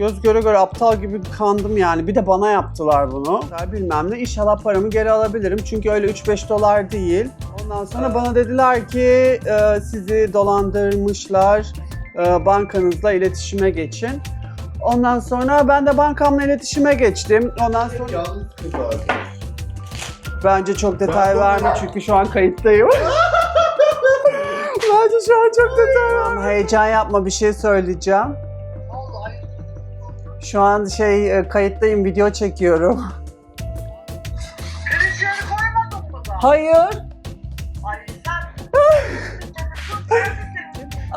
Göz göre göre aptal gibi kandım yani. Bir de bana yaptılar bunu. Bilmem ne. İnşallah paramı geri alabilirim. Çünkü öyle 3-5 dolar değil. Ondan sonra bana dediler ki e, sizi dolandırmışlar. E, bankanızla iletişime geçin. Ondan sonra ben de bankamla iletişime geçtim. Ondan sonra Yalnız kız arkadaş. bence çok detay Ben- verme çünkü şu an kayıttayım. bence şu an çok detay verme. Heyecan yapma bir şey söyleyeceğim. Şu an şey e, kayıttayım video çekiyorum. Kırıcıları koymadın mı da? Hayır. Ay sen...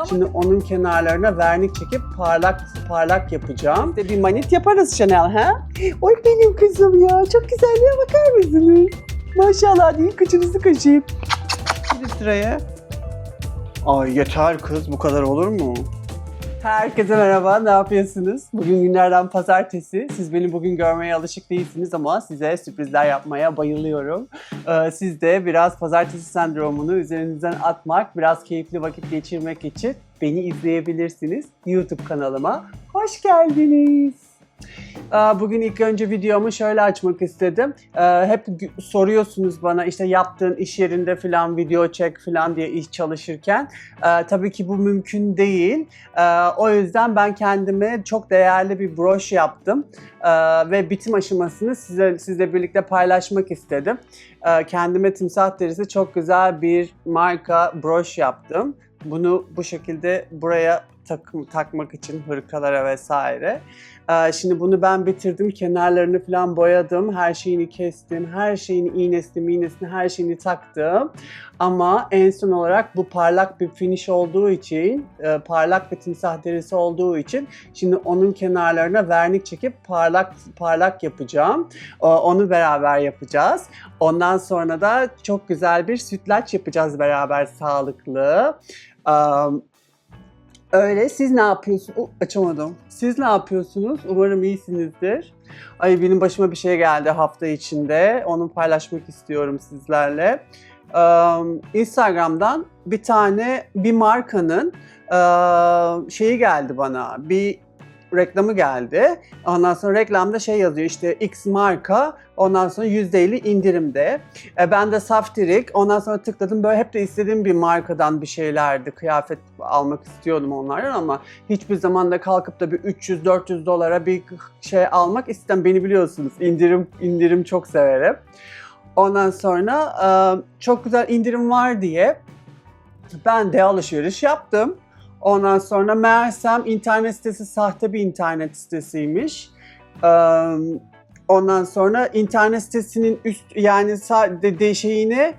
Şimdi onun kenarlarına vernik çekip parlak parlak yapacağım. İşte bir manit yaparız Chanel ha? Oy benim kızım ya. Çok güzelliğe bakar mısınız? Maşallah değil kıçınızı kaşıyıp. Bir sıraya. Ay yeter kız bu kadar olur mu? Herkese merhaba, ne yapıyorsunuz? Bugün günlerden pazartesi. Siz beni bugün görmeye alışık değilsiniz ama size sürprizler yapmaya bayılıyorum. Ee, siz de biraz pazartesi sendromunu üzerinizden atmak, biraz keyifli vakit geçirmek için beni izleyebilirsiniz YouTube kanalıma. Hoş geldiniz. Bugün ilk önce videomu şöyle açmak istedim. Hep soruyorsunuz bana işte yaptığın iş yerinde falan video çek falan diye iş çalışırken. Tabii ki bu mümkün değil. O yüzden ben kendime çok değerli bir broş yaptım. Ve bitim aşamasını size, sizle birlikte paylaşmak istedim. Kendime timsah derisi çok güzel bir marka broş yaptım. Bunu bu şekilde buraya takım, takmak için hırkalara vesaire. Ee, Şimdi bunu ben bitirdim. Kenarlarını falan boyadım. Her şeyini kestim. Her şeyini iğnesini, miğnesini, her şeyini taktım. Ama en son olarak bu parlak bir finish olduğu için, e, parlak bir timsah derisi olduğu için şimdi onun kenarlarına vernik çekip parlak parlak yapacağım. O- Onu beraber yapacağız. Ondan sonra da çok güzel bir sütlaç yapacağız beraber sağlıklı. Am, Öyle. Siz ne yapıyorsunuz? Oh, açamadım. Siz ne yapıyorsunuz? Umarım iyisinizdir. Ay benim başıma bir şey geldi hafta içinde. Onu paylaşmak istiyorum sizlerle. Am, Instagram'dan bir tane bir markanın eee, şeyi geldi bana. Bir reklamı geldi. Ondan sonra reklamda şey yazıyor işte X marka ondan sonra %50 indirimde. E, ben de Saftirik ondan sonra tıkladım böyle hep de istediğim bir markadan bir şeylerdi. Kıyafet almak istiyordum onlardan ama hiçbir zaman da kalkıp da bir 300-400 dolara bir şey almak istem. Beni biliyorsunuz indirim indirim çok severim. Ondan sonra çok güzel indirim var diye ben de alışveriş yaptım. Ondan sonra meğersem internet sitesi sahte bir internet sitesiymiş. Ondan sonra internet sitesinin üst yani de,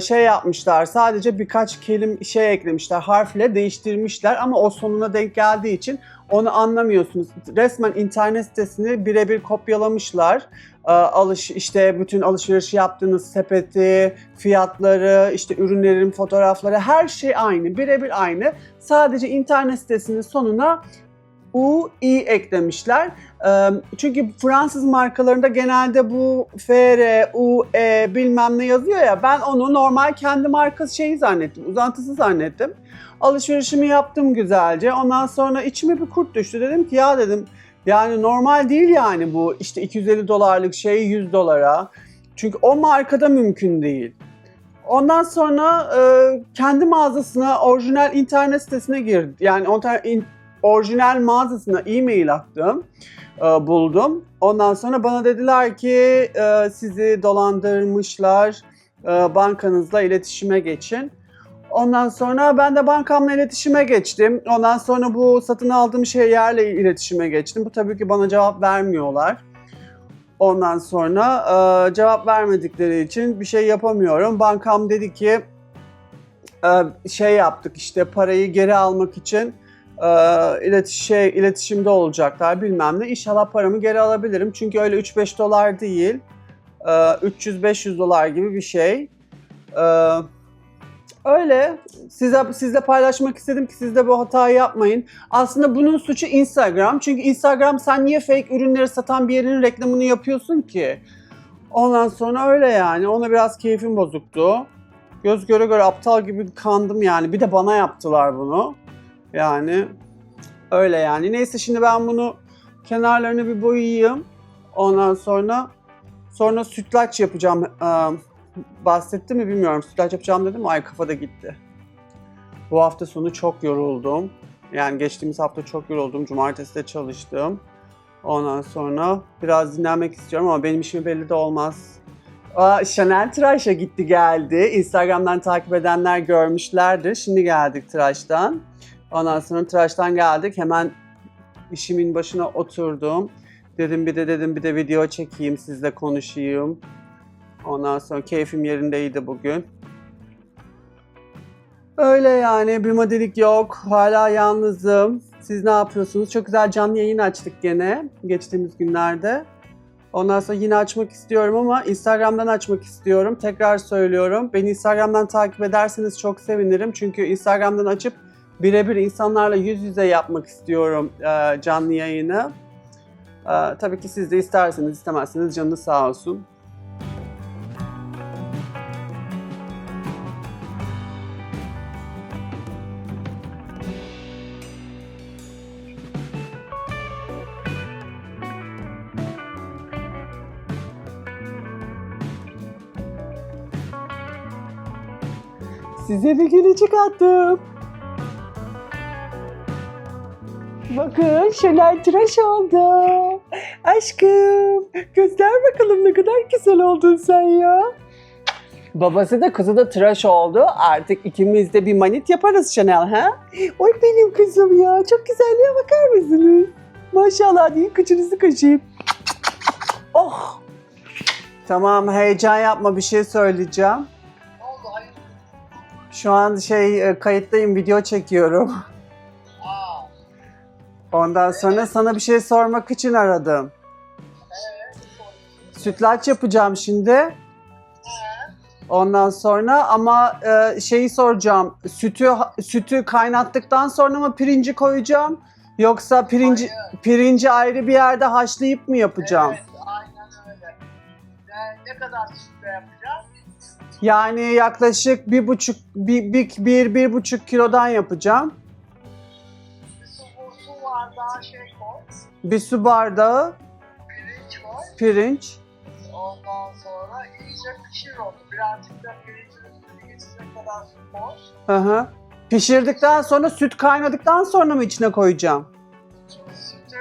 şey yapmışlar. Sadece birkaç kelim şey eklemişler. Harfle değiştirmişler ama o sonuna denk geldiği için onu anlamıyorsunuz. Resmen internet sitesini birebir kopyalamışlar. Ee, alış işte bütün alışveriş yaptığınız sepeti, fiyatları, işte ürünlerin fotoğrafları her şey aynı. Birebir aynı. Sadece internet sitesinin sonuna U, I eklemişler. Çünkü Fransız markalarında genelde bu FR, U, E bilmem ne yazıyor ya ben onu normal kendi markası şeyi zannettim, uzantısı zannettim. Alışverişimi yaptım güzelce. Ondan sonra içime bir kurt düştü. Dedim ki ya dedim yani normal değil yani bu işte 250 dolarlık şey 100 dolara. Çünkü o markada mümkün değil. Ondan sonra e, kendi mağazasına, orijinal internet sitesine girdim. Yani orijinal mağazasına e-mail attım, e, buldum. Ondan sonra bana dediler ki e, sizi dolandırmışlar, e, bankanızla iletişime geçin. Ondan sonra ben de bankamla iletişime geçtim. Ondan sonra bu satın aldığım şeylerle iletişime geçtim. Bu tabii ki bana cevap vermiyorlar. Ondan sonra e, cevap vermedikleri için bir şey yapamıyorum. Bankam dedi ki e, şey yaptık işte parayı geri almak için e, iletiş, şey, iletişimde olacaklar bilmem ne. İnşallah paramı geri alabilirim. Çünkü öyle 3-5 dolar değil. E, 300-500 dolar gibi bir şey. E, öyle. Size, sizle paylaşmak istedim ki siz de bu hatayı yapmayın. Aslında bunun suçu Instagram. Çünkü Instagram sen niye fake ürünleri satan bir yerin reklamını yapıyorsun ki? Ondan sonra öyle yani. Ona biraz keyfim bozuktu. Göz göre göre aptal gibi kandım yani. Bir de bana yaptılar bunu. Yani öyle yani. Neyse şimdi ben bunu kenarlarını bir boyayayım. Ondan sonra sonra sütlaç yapacağım. Ee, bahsettim mi bilmiyorum. Sütlaç yapacağım dedim. Ay kafada gitti. Bu hafta sonu çok yoruldum. Yani geçtiğimiz hafta çok yoruldum. Cumartesi de çalıştım. Ondan sonra biraz dinlenmek istiyorum ama benim işim belli de olmaz. Aa, Chanel tıraşa gitti geldi. Instagram'dan takip edenler görmüşlerdir. Şimdi geldik tıraştan. Ondan sonra tıraştan geldik. Hemen işimin başına oturdum. Dedim bir de dedim bir de video çekeyim sizle konuşayım. Ondan sonra keyfim yerindeydi bugün. Öyle yani bir modelik yok. Hala yalnızım. Siz ne yapıyorsunuz? Çok güzel canlı yayın açtık gene geçtiğimiz günlerde. Ondan sonra yine açmak istiyorum ama Instagram'dan açmak istiyorum. Tekrar söylüyorum. Beni Instagram'dan takip ederseniz çok sevinirim. Çünkü Instagram'dan açıp birebir insanlarla yüz yüze yapmak istiyorum e, canlı yayını. E, tabii ki siz de isterseniz istemezseniz canınız sağ olsun. Size bir gülücük attım. Bakın Şener tıraş oldu. Aşkım göster bakalım ne kadar güzel oldun sen ya. Babası da kızı da tıraş oldu. Artık ikimiz de bir manit yaparız Chanel ha? Oy benim kızım ya. Çok güzelliğe bakar mısınız? Maşallah deyin kıçınızı kaşıyım. Oh. Tamam heyecan yapma bir şey söyleyeceğim. Ne oldu hayır? Şu an şey e, kayıttayım video çekiyorum. Ondan sonra sana bir şey sormak için aradım. Sütlaç yapacağım şimdi. Ondan sonra ama e, şeyi soracağım. Sütü sütü kaynattıktan sonra mı pirinci koyacağım? Yoksa pirinci hayır. pirinci ayrı bir yerde haşlayıp mı yapacağım? Evet, aynen öyle. Ne, ne kadar sütle yapacağız? Yani yaklaşık bir buçuk bir, bir, bir, bir buçuk kilodan yapacağım. Bardağı şey koy. Bir su bardağı Pirinç koy. pirinç. Ondan sonra iyice pişir onu. Birazcık da pirincin üstüne geçecek kadar su koy. Hı hı. Pişirdikten sonra süt kaynadıktan sonra mı içine koyacağım? Sütü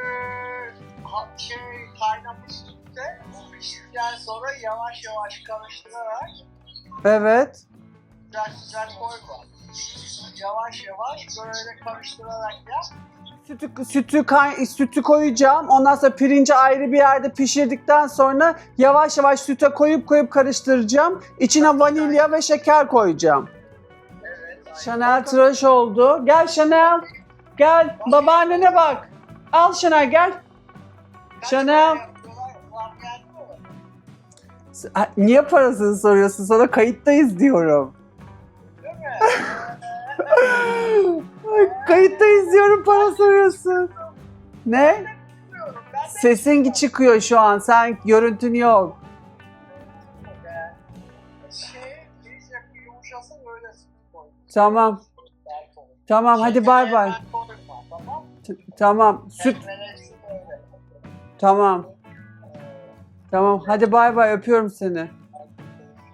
ha, şey kaynamış sütte piştikten sonra yavaş yavaş karıştırarak Evet. güzel güzel koyma. Yavaş yavaş böyle karıştırarak yap. Sütü, sütü, kay, sütü koyacağım. Ondan sonra pirinci ayrı bir yerde pişirdikten sonra yavaş yavaş süte koyup koyup karıştıracağım. İçine vanilya ve şeker koyacağım. Evet. Chanel tıraş oldu. Gel Chanel. Gel babaannene bak. Al Chanel gel. Chanel. Niye parasını soruyorsun? Sana kayıttayız diyorum. Değil mi? Ay, kayıttayız diyorum para soruyorsun. Ne? Sesin çıkıyor şu an. Sen görüntün yok. Şey. Tamam. Tamam hadi bay bay. Koyma, Tamam. Süt tamam. Tamam hadi bay bay öpüyorum seni.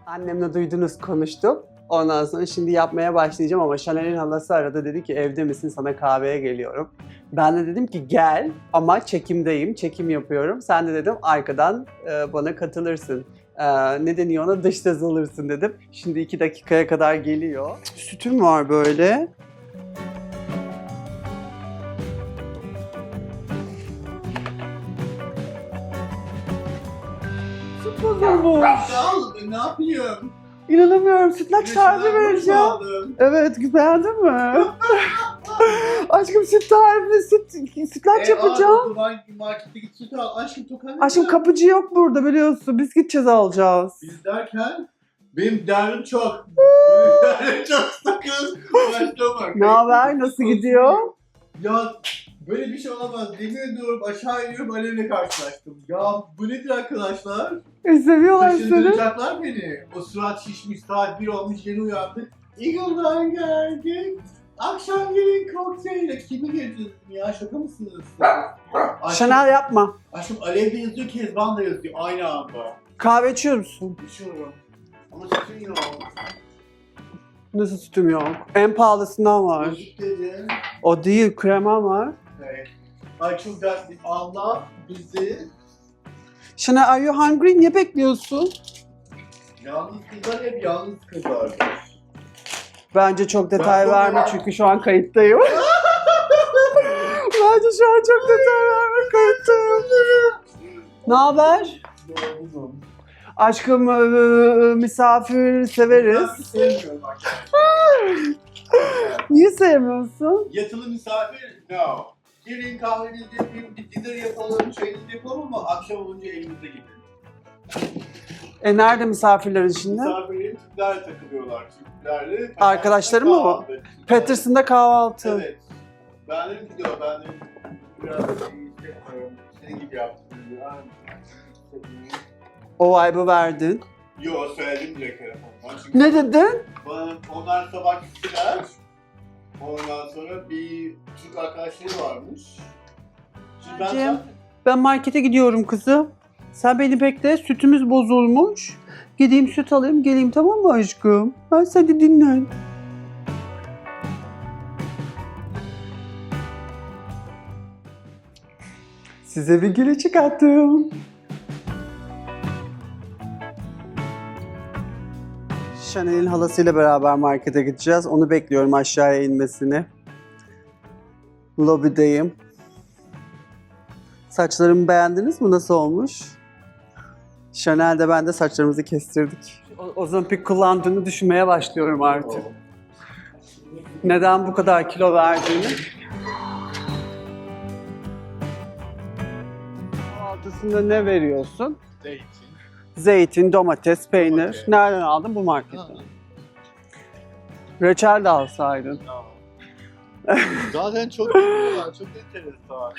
Annemle duydunuz konuştum. Ondan sonra şimdi yapmaya başlayacağım ama Chanel'in halası aradı dedi ki evde misin sana kahveye geliyorum. Ben de dedim ki gel ama çekimdeyim, çekim yapıyorum. Sen de dedim arkadan e, bana katılırsın. E, ne deniyor ona dış ses alırsın dedim. Şimdi iki dakikaya kadar geliyor. Sütüm var böyle. Süt bozulmuş. Ne yapayım? İnanamıyorum sütlaç tarifi vereceğim. Evet beğendin mi? Aşkım süt tarifi, süt, sütlaç E, yapacağım. O markette git süt al. Aşkım tokan. Aşkım kapıcı yok burada biliyorsun. Biz gideceğiz alacağız. Biz derken benim derdim çok. benim derdim çok sakın. Başlama. Ne haber? Nasıl gidiyor? Ya böyle bir şey olamaz. Yemin ediyorum aşağı iniyorum alevle karşılaştım. Ya bu nedir arkadaşlar? E, seviyorlar seni. Taşındıracaklar beni. O surat şişmiş saat 1 olmuş yeni uyandık. Eagle'dan geldik. Akşam gelin kokteyle kimi getirdin ya? Şaka mısınız? Aşkım, Chanel yapma. aşkım Alev de yazıyor, Kezban da yazıyor aynı anda. Kahve içiyor musun? Düşüyorum. Ama sütün yok. Nasıl sütüm yok? En pahalısından var. Müzik dedin. O değil, krema var. Evet. Ay çok dertli. Allah bizi Chanel are you hungry? Niye bekliyorsun? yalnız kızlar hep yalnız kızlardır. Bence çok detay Ben- verme çünkü şu an kayıttayım. Bence şu an çok detay verme kayıttayım. Ne haber? Aşkım eee, misafir severiz. Ben sevmiyorum bak. Niye sevmiyorsun? Yatılı misafir? No. Gelin kahvenizi yapayım, bir dinner yapalım, çayınızı yapalım ama akşam olunca evimize gidin. E nerede misafirlerin şimdi? Misafirlerin Türklerle takılıyorlar. Türklerle. Arkadaşları mı bu? Kahvaltı. Peterson'da kahvaltı. Evet. Ben dedim ki diyor, ben dedim biraz da iyi. Senin gibi yaptım. Ya. O vibe'ı verdin. Yo söyledim direkt. Çünkü Ne dedin? bana, onlar sabah gittiler. Ondan sonra bir Türk arkadaşları varmış. Şimdi ben Cem. Ben markete gidiyorum kızım. Sen beni bekle. Sütümüz bozulmuş. Gideyim süt alayım geleyim tamam mı aşkım? Ben seni dinlen. Size bir gülü çıkarttım. Chanel'in halasıyla beraber markete gideceğiz. Onu bekliyorum aşağıya inmesini. Lobideyim. Saçlarımı beğendiniz mi? Nasıl olmuş? Chanel'de ben de saçlarımızı kestirdik. O- Ozempik kullandığını düşünmeye başlıyorum artık. Neden bu kadar kilo verdiğini. Kahvaltısında ne veriyorsun? Zeytin. Zeytin, domates, peynir. Domates. Nereden aldın bu marketten? Reçel de alsaydın. Zaten çok iyi çok enteresan.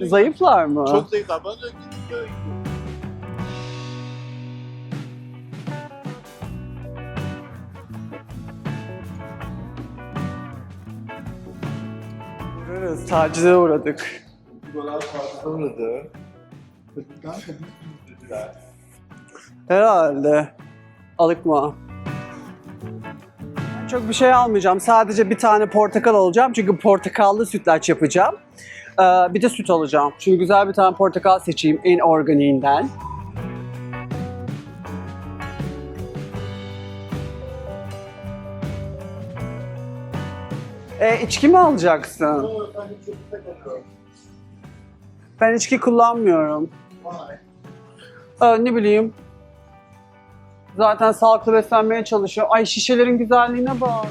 Zayıflar mı? Çok zayıflar. Bana gidiyor. Uğrarız, tacize uğradık. Dolar fazla uğradı. Kadın dediler. Herhalde. Alıkma. Çok bir şey almayacağım. Sadece bir tane portakal alacağım. Çünkü portakallı sütlaç yapacağım. Ee, bir de süt alacağım. Çünkü güzel bir tane portakal seçeyim en organiğinden. E, içki mi alacaksın? Ben içki kullanmıyorum. Ee, ne bileyim. Zaten sağlıklı beslenmeye çalışıyor. Ay şişelerin güzelliğine bak.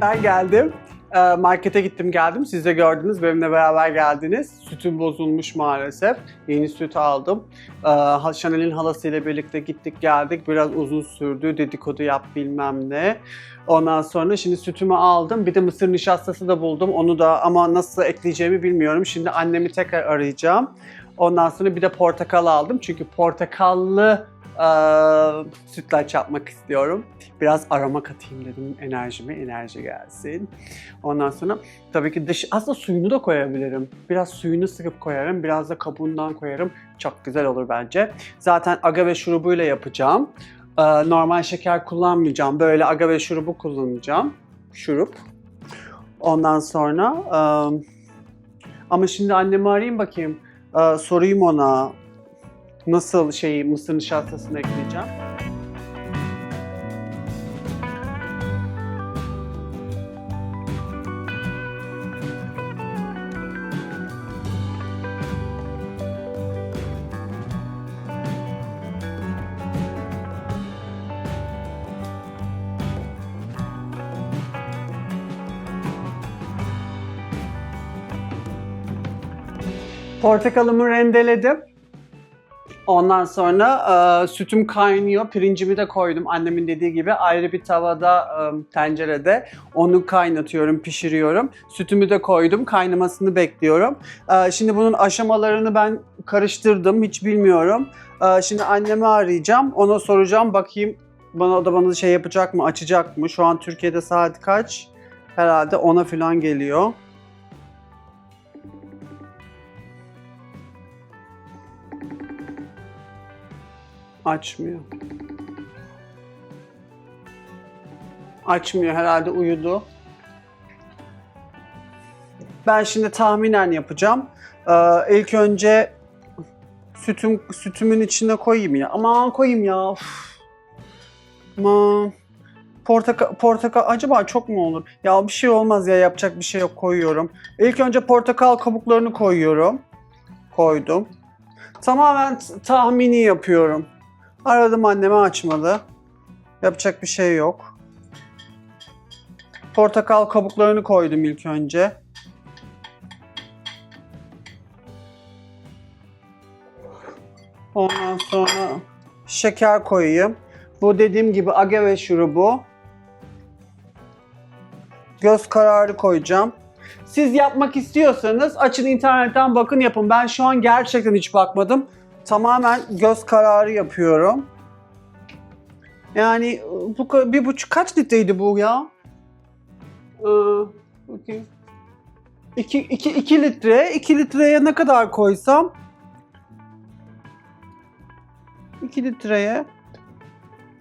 Ben geldim. Ee, Markete gittim geldim. Siz de gördünüz benimle beraber geldiniz. Sütüm bozulmuş maalesef. Yeni süt aldım. Ee, Chanel'in halasıyla birlikte gittik geldik. Biraz uzun sürdü. Dedikodu yap bilmem ne. Ondan sonra şimdi sütümü aldım. Bir de mısır nişastası da buldum. Onu da ama nasıl ekleyeceğimi bilmiyorum. Şimdi annemi tekrar arayacağım. Ondan sonra bir de portakal aldım. Çünkü portakallı e, sütlaç yapmak istiyorum. Biraz aroma katayım dedim enerjime, enerji gelsin. Ondan sonra tabii ki dış, aslında suyunu da koyabilirim. Biraz suyunu sıkıp koyarım, biraz da kabuğundan koyarım. Çok güzel olur bence. Zaten agave şurubuyla yapacağım. Ee, normal şeker kullanmayacağım. Böyle agave şurubu kullanacağım. Şurup. Ondan sonra e, ama şimdi annemi arayayım bakayım. Ee, sorayım ona nasıl şeyi mısır nişastasını ekleyeceğim. Portakalımı rendeledim. Ondan sonra e, sütüm kaynıyor. Pirincimi de koydum annemin dediği gibi. Ayrı bir tavada, e, tencerede. Onu kaynatıyorum, pişiriyorum. Sütümü de koydum. Kaynamasını bekliyorum. E, şimdi bunun aşamalarını ben karıştırdım. Hiç bilmiyorum. E, şimdi annemi arayacağım. Ona soracağım. Bakayım bana o da bana şey yapacak mı, açacak mı? Şu an Türkiye'de saat kaç? Herhalde 10'a falan geliyor. Açmıyor. Açmıyor herhalde uyudu. Ben şimdi tahminen yapacağım. Ee, ilk önce sütüm sütümün içine koyayım ya. Aman koyayım ya. Uf. Aman. Portakal, portakal acaba çok mu olur? Ya bir şey olmaz ya yapacak bir şey yok koyuyorum. İlk önce portakal kabuklarını koyuyorum. Koydum. Tamamen tahmini yapıyorum. Aradım annemi açmadı. Yapacak bir şey yok. Portakal kabuklarını koydum ilk önce. Ondan sonra şeker koyayım. Bu dediğim gibi agave şurubu. Göz kararı koyacağım. Siz yapmak istiyorsanız açın internetten bakın yapın. Ben şu an gerçekten hiç bakmadım. Tamamen göz kararı yapıyorum. Yani bu bir buçuk kaç litreydi bu ya? Ee, bakayım. İki, iki, iki litre. iki litreye ne kadar koysam? 2 litreye.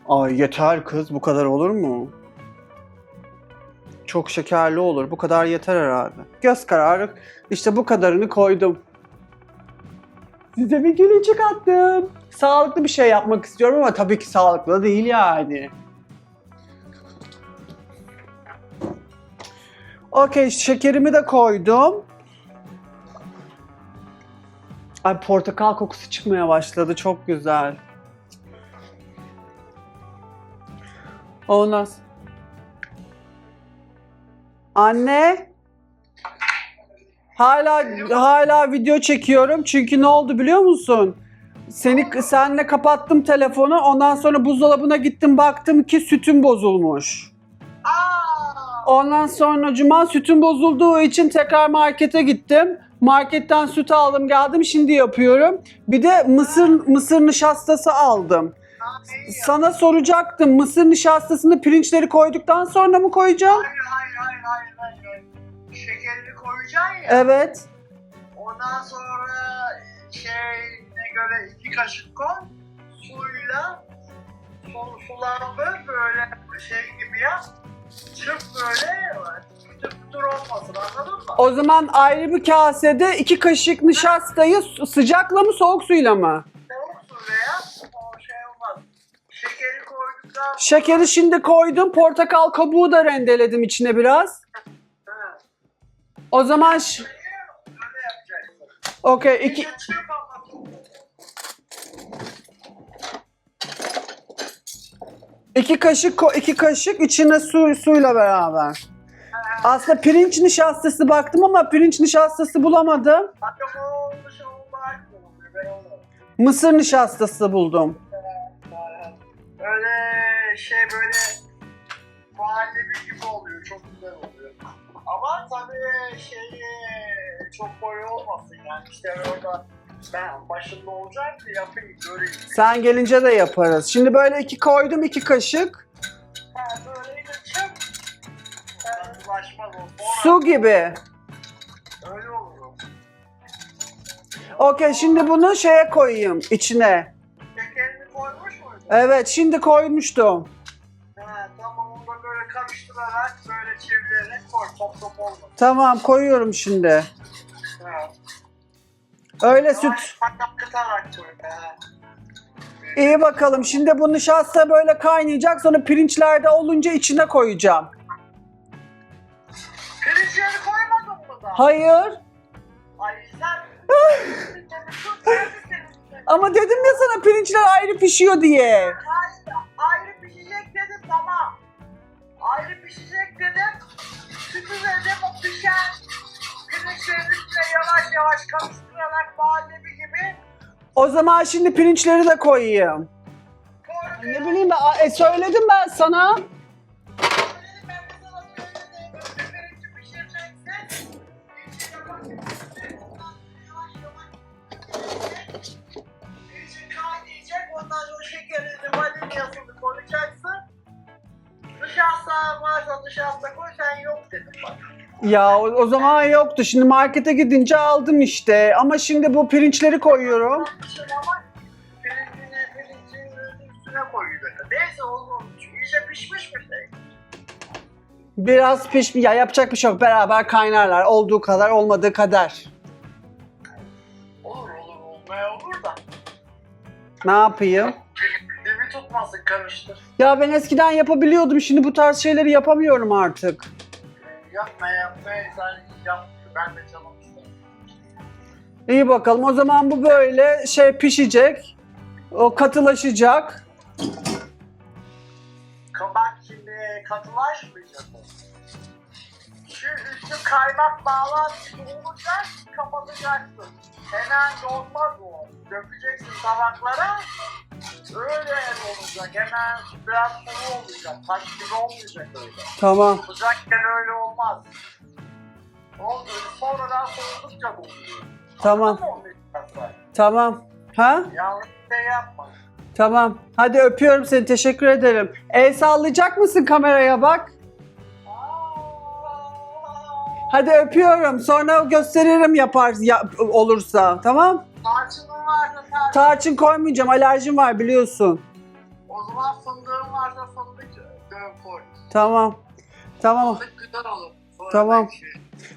Ay yeter kız bu kadar olur mu? Çok şekerli olur. Bu kadar yeter herhalde. Göz kararı işte bu kadarını koydum. Size bir gülücük attım. Sağlıklı bir şey yapmak istiyorum ama tabii ki sağlıklı değil yani. Okey şekerimi de koydum. Ay portakal kokusu çıkmaya başladı. Çok güzel. Ondan Anne. Hala hala video çekiyorum. Çünkü ne oldu biliyor musun? Seni senle kapattım telefonu. Ondan sonra buzdolabına gittim baktım ki sütüm bozulmuş. Ondan sonra cuma sütüm bozulduğu için tekrar markete gittim. Marketten süt aldım geldim şimdi yapıyorum. Bir de mısır mısır nişastası aldım. Sana soracaktım mısır nişastasını pirinçleri koyduktan sonra mı koyacağım? Hayır hayır hayır. hayır. Koyacaksın ya. Evet. Ondan sonra şeyine göre iki kaşık koy. Suyla su, sulandı böyle şey gibi yap. Çırp böyle pütür pütür olmasın anladın mı? O zaman ayrı bir kasede iki kaşık nişastayı su- sıcakla mı soğuk suyla mı? Soğuk suyla yap. O şey olmaz. Şekeri koyduktan. Şekeri şimdi koydum. Portakal kabuğu da rendeledim içine biraz. O zaman ş- Öyle yapacaksın. okey iki, İki kaşık iki kaşık içine su suyla beraber. Aslında pirinç nişastası baktım ama pirinç nişastası bulamadım. Mısır nişastası buldum. Öyle şey böyle şeyi çok boyu olmasın yani. İşte orada ben başında olacağım ki yapayım göreyim. Sen gelince de yaparız. Şimdi böyle iki koydum iki kaşık. Ha böyle o. Sonra Su gibi. Öyle olur. Okey şimdi bunu şeye koyayım içine. Şekerini koymuş muydun? Evet şimdi koymuştum. Karıştırarak böyle çevirerek koy. Top top olmasın. Tamam koyuyorum şimdi. Ha. Öyle süt. Yavaş Kıtarak koy. İyi bakalım. Şimdi bu nişasta böyle kaynayacak. Sonra pirinçler de olunca içine koyacağım. Pirinçleri koymadın mı da? Hayır. Ay sen... Ama dedim ya sana pirinçler ayrı pişiyor diye. Hayır, ayrı pişecek dedim tamam. Pişecek dedim. Sütü dedim o pişen. Pirinçlerin üstüne yavaş yavaş karıştırarak muhallebi gibi O zaman şimdi pirinçleri de koyayım. Koy Ne bileyim ben, e, söyledim ben sana. Söyledim ben de sana söyledim. Önce pirinci pişireceksin. İçine bakacaksın. Ondan sonra yavaş yavaş pişireceksin. Pirinci kaynayacak. Ondan sonra şekerini, vanilyasını nişasta koy sen yok dedim bak. Ya o, o zaman yoktu. Şimdi markete gidince aldım işte. Ama şimdi bu pirinçleri koyuyorum. Yapmışsın ama pirincini pirincin üstüne koyuyor. Neyse iyice pişmiş mi şey? Biraz piş ya yapacak bir şey yok. Beraber kaynarlar. Olduğu kadar olmadığı kadar. Olur olur olmaya olur da. Ne yapayım? Dibi tutmasın karıştır. Ya ben eskiden yapabiliyordum. Şimdi bu tarz şeyleri yapamıyorum artık. Yapma yapma sen yap. Ben de canım istedim. İyi bakalım. O zaman bu böyle şey pişecek. O katılaşacak. Kabak şimdi katılaşmayacak. Şu üstü kaymak bağlar gibi olacak, kapatacaksın. Hemen dolmaz o. Dökeceksin tabaklara. Öyle olacak. Hemen biraz sulu olacak. Taş gibi olmayacak öyle. Tamam. Sıcakken öyle olmaz. Oldu. Sonradan soğudukça buluyor. Tamam. Tamşey Ha? Yanlış şey yapma. Tamam. Hadi öpüyorum seni. Teşekkür ederim. El sallayacak mısın kameraya bak? Hadi öpüyorum. Sonra gösteririm yapar ya- olursa. Tamam? Tarçının varsa tarçın. Tarçın koymayacağım. Alerjim var biliyorsun. O zaman fındığın varsa fındık döv koy. Tamam. Tamam. Fındık güzel olur. Sonra Tamam. belki-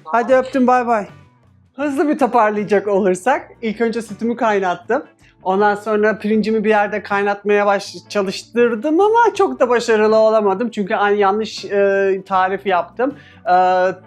Hadi öptüm bay bay. Hızlı bir toparlayacak olursak ilk önce sütümü kaynattım. Ondan sonra pirincimi bir yerde kaynatmaya baş çalıştırdım ama çok da başarılı olamadım. Çünkü yanlış e, tarif yaptım. E,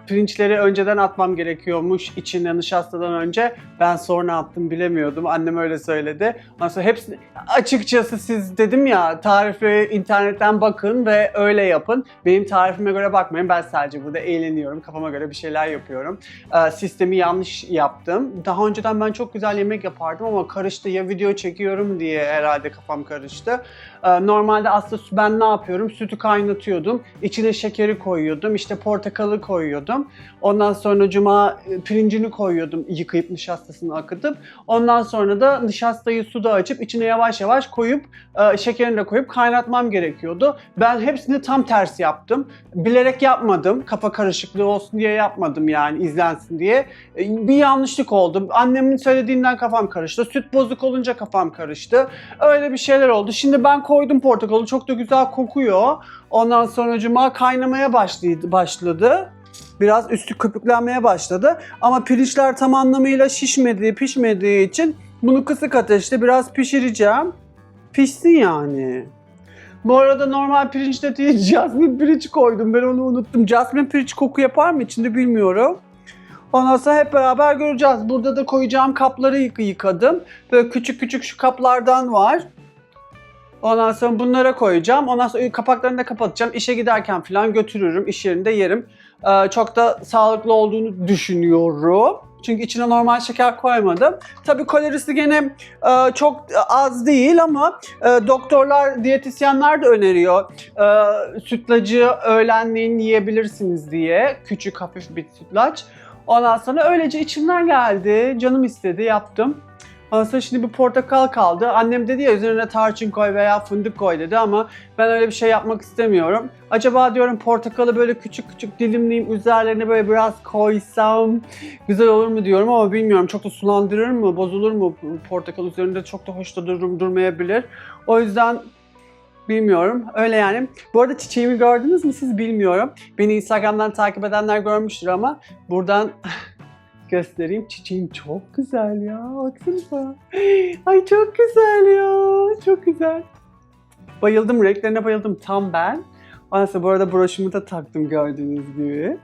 pirinçleri önceden atmam gerekiyormuş içine nişastadan önce. Ben sonra attım bilemiyordum. Annem öyle söyledi. Ondan sonra hepsini açıkçası siz dedim ya tarifi internetten bakın ve öyle yapın. Benim tarifime göre bakmayın. Ben sadece burada eğleniyorum. Kafama göre bir şeyler yapıyorum. Ee, sistemi yanlış yaptım. Daha önceden ben çok güzel yemek yapardım ama karıştı ya video çekiyorum diye herhalde kafam karıştı. Ee, normalde aslında ben ne yapıyorum? Sütü kaynatıyordum. içine şekeri koyuyordum. işte portakalı koyuyordum. Ondan sonra cuma e, pirincini koyuyordum yıkayıp nişastasını akıtıp. Ondan sonra da nişastayı suda açıp içine yavaş yavaş koyup e, şekerini de koyup kaynatmam gerekiyordu. Ben hepsini tam tersi yaptım. Bilerek yapmadım. Kafa karışıklığı olsun diye yapmadım yani izlensin diye. E, Bir yanlışlık oldu. Annemin söylediğinden kafam karıştı. Süt bozuk olunca kafam karıştı. Öyle bir şeyler oldu. Şimdi ben koydum portakalı. Çok da güzel kokuyor. Ondan sonra cuma kaynamaya başladı. başladı. Biraz üstü köpüklenmeye başladı. Ama pirinçler tam anlamıyla şişmediği, pişmediği için bunu kısık ateşte biraz pişireceğim. Pişsin yani. Bu arada normal pirinç de değil, jasmin pirinç koydum. Ben onu unuttum. Jasmin pirinç koku yapar mı içinde bilmiyorum. Ondan sonra hep beraber göreceğiz. Burada da koyacağım kapları yık- yıkadım. Böyle küçük küçük şu kaplardan var. Ondan sonra bunlara koyacağım. Ondan sonra kapaklarını da kapatacağım. İşe giderken falan götürürüm. İş yerinde yerim. Ee, çok da sağlıklı olduğunu düşünüyorum. Çünkü içine normal şeker koymadım. Tabii kalorisi gene e, çok az değil ama e, doktorlar, diyetisyenler de öneriyor. E, sütlacı öğlenleyin yiyebilirsiniz diye. Küçük hafif bir sütlaç. Ondan sonra öylece içimden geldi. Canım istedi, yaptım. Ondan sonra şimdi bir portakal kaldı. Annem dedi ya üzerine tarçın koy veya fındık koy dedi ama ben öyle bir şey yapmak istemiyorum. Acaba diyorum portakalı böyle küçük küçük dilimleyeyim üzerlerine böyle biraz koysam güzel olur mu diyorum ama bilmiyorum. Çok da sulandırır mı, bozulur mu portakal üzerinde çok da hoş da dur- durmayabilir. O yüzden bilmiyorum. Öyle yani. Bu arada çiçeğimi gördünüz mü siz bilmiyorum. Beni Instagram'dan takip edenler görmüştür ama buradan göstereyim. Çiçeğim çok güzel ya. Baksanıza. Ay çok güzel ya. Çok güzel. Bayıldım. Renklerine bayıldım. Tam ben. Sonra bu arada broşümü de taktım gördüğünüz gibi.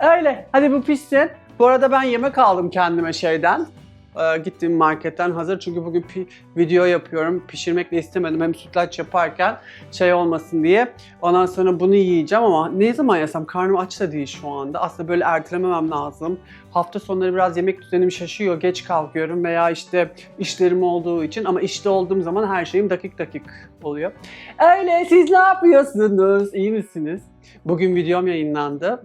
Öyle. Hadi bu pişsin. Bu arada ben yemek aldım kendime şeyden. Ee, gittim marketten hazır çünkü bugün pi- video yapıyorum. Pişirmek de istemedim hem sütlaç yaparken şey olmasın diye. Ondan sonra bunu yiyeceğim ama ne zaman yesem karnım aç da değil şu anda. Aslında böyle ertelememem lazım. Hafta sonları biraz yemek düzenim şaşıyor. Geç kalkıyorum veya işte işlerim olduğu için ama işte olduğum zaman her şeyim dakik dakik oluyor. Öyle siz ne yapıyorsunuz? İyi misiniz? Bugün videom yayınlandı.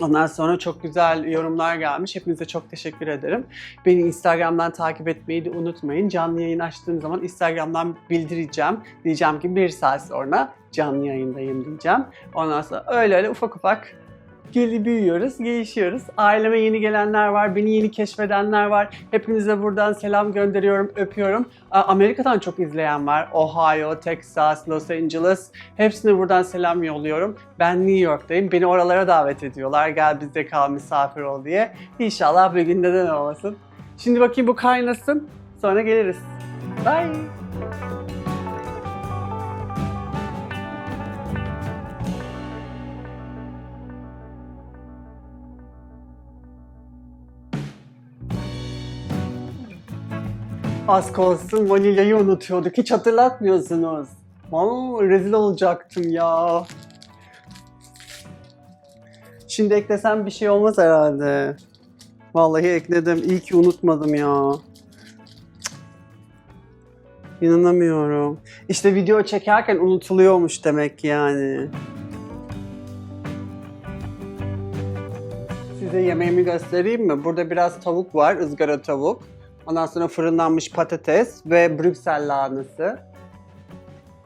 Ondan sonra çok güzel yorumlar gelmiş. Hepinize çok teşekkür ederim. Beni Instagram'dan takip etmeyi de unutmayın. Canlı yayın açtığım zaman Instagram'dan bildireceğim. Diyeceğim ki bir saat sonra canlı yayındayım diyeceğim. Ondan sonra öyle öyle ufak ufak geli büyüyoruz, gelişiyoruz. Aileme yeni gelenler var, beni yeni keşfedenler var. Hepinize buradan selam gönderiyorum, öpüyorum. Amerika'dan çok izleyen var. Ohio, Texas, Los Angeles. Hepsine buradan selam yolluyorum. Ben New York'tayım. Beni oralara davet ediyorlar. Gel bizde kal, misafir ol diye. İnşallah bir gün neden olmasın. Şimdi bakayım bu kaynasın. Sonra geliriz. Bye. Az kalsın vanilyayı unutuyorduk. Hiç hatırlatmıyorsunuz. Aa, rezil olacaktım ya. Şimdi eklesem bir şey olmaz herhalde. Vallahi ekledim. İyi ki unutmadım ya. İnanamıyorum. İşte video çekerken unutuluyormuş demek yani. Size yemeğimi göstereyim mi? Burada biraz tavuk var, ızgara tavuk. Ondan sonra fırınlanmış patates ve Brüksel lahanası.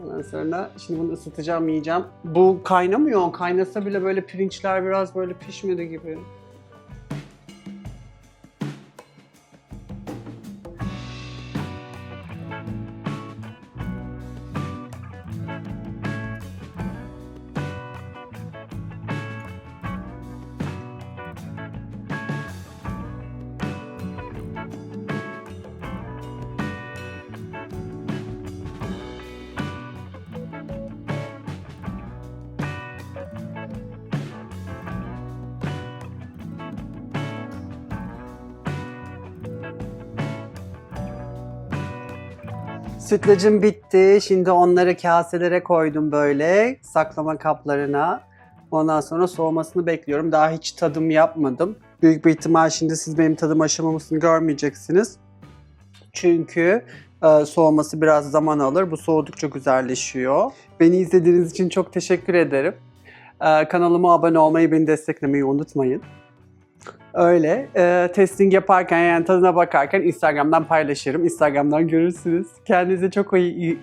Ondan sonra şimdi bunu ısıtacağım, yiyeceğim. Bu kaynamıyor. Kaynasa bile böyle pirinçler biraz böyle pişmedi gibi. Sütlacım bitti. Şimdi onları kaselere koydum böyle saklama kaplarına. Ondan sonra soğumasını bekliyorum. Daha hiç tadım yapmadım. Büyük bir ihtimal şimdi siz benim tadım aşamamasını görmeyeceksiniz. Çünkü e, soğuması biraz zaman alır. Bu soğudukça güzelleşiyor. Beni izlediğiniz için çok teşekkür ederim. E, kanalıma abone olmayı, beni desteklemeyi unutmayın. Öyle. E, testing yaparken yani tadına bakarken Instagram'dan paylaşırım. Instagram'dan görürsünüz. Kendinize çok iyi, iyi,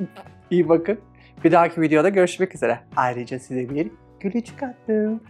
iyi bakın. Bir dahaki videoda görüşmek üzere. Ayrıca size bir gülücük attım.